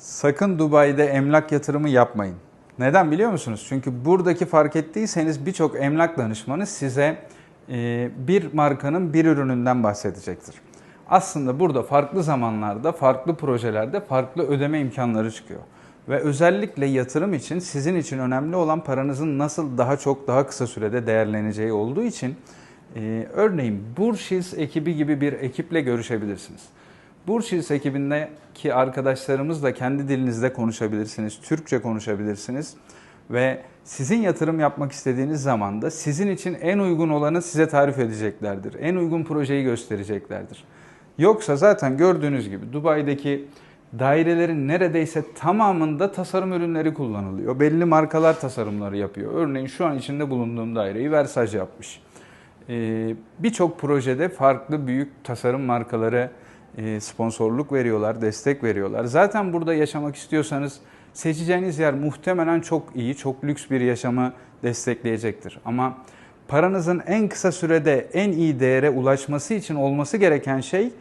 Sakın Dubai'de emlak yatırımı yapmayın. Neden biliyor musunuz? Çünkü buradaki fark ettiyseniz birçok emlak danışmanı size e, bir markanın bir ürününden bahsedecektir. Aslında burada farklı zamanlarda, farklı projelerde farklı ödeme imkanları çıkıyor. Ve özellikle yatırım için sizin için önemli olan paranızın nasıl daha çok daha kısa sürede değerleneceği olduğu için e, örneğin Burşiz ekibi gibi bir ekiple görüşebilirsiniz. Burşiz ekibindeki arkadaşlarımızla kendi dilinizde konuşabilirsiniz, Türkçe konuşabilirsiniz ve sizin yatırım yapmak istediğiniz zaman da sizin için en uygun olanı size tarif edeceklerdir. En uygun projeyi göstereceklerdir. Yoksa zaten gördüğünüz gibi Dubai'deki dairelerin neredeyse tamamında tasarım ürünleri kullanılıyor. Belli markalar tasarımları yapıyor. Örneğin şu an içinde bulunduğum daireyi Versace yapmış. Ee, Birçok projede farklı büyük tasarım markaları sponsorluk veriyorlar, destek veriyorlar. Zaten burada yaşamak istiyorsanız seçeceğiniz yer muhtemelen çok iyi, çok lüks bir yaşamı destekleyecektir. Ama paranızın en kısa sürede en iyi değere ulaşması için olması gereken şey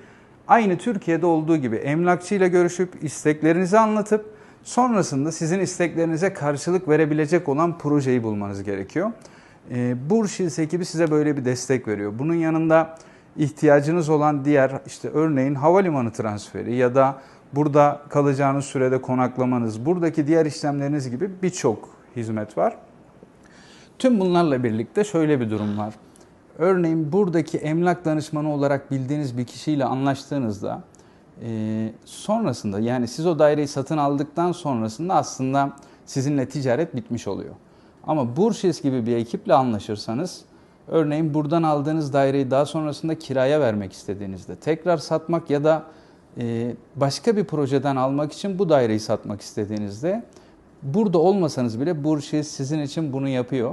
aynı Türkiye'de olduğu gibi emlakçıyla görüşüp isteklerinizi anlatıp sonrasında sizin isteklerinize karşılık verebilecek olan projeyi bulmanız gerekiyor. E, Burşiz ekibi size böyle bir destek veriyor. Bunun yanında ihtiyacınız olan diğer işte örneğin havalimanı transferi ya da burada kalacağınız sürede konaklamanız, buradaki diğer işlemleriniz gibi birçok hizmet var. Tüm bunlarla birlikte şöyle bir durum var. Örneğin buradaki emlak danışmanı olarak bildiğiniz bir kişiyle anlaştığınızda sonrasında yani siz o daireyi satın aldıktan sonrasında aslında sizinle ticaret bitmiş oluyor. Ama Burşes gibi bir ekiple anlaşırsanız örneğin buradan aldığınız daireyi daha sonrasında kiraya vermek istediğinizde tekrar satmak ya da e, başka bir projeden almak için bu daireyi satmak istediğinizde burada olmasanız bile Burşes sizin için bunu yapıyor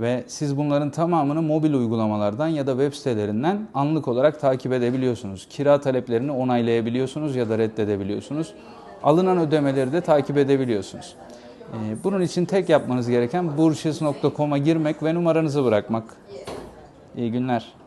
ve siz bunların tamamını mobil uygulamalardan ya da web sitelerinden anlık olarak takip edebiliyorsunuz. Kira taleplerini onaylayabiliyorsunuz ya da reddedebiliyorsunuz. Alınan ödemeleri de takip edebiliyorsunuz. Ee, Bunun için tek yapmanız gereken burşes.com'a girmek ve numaranızı bırakmak. İyi günler.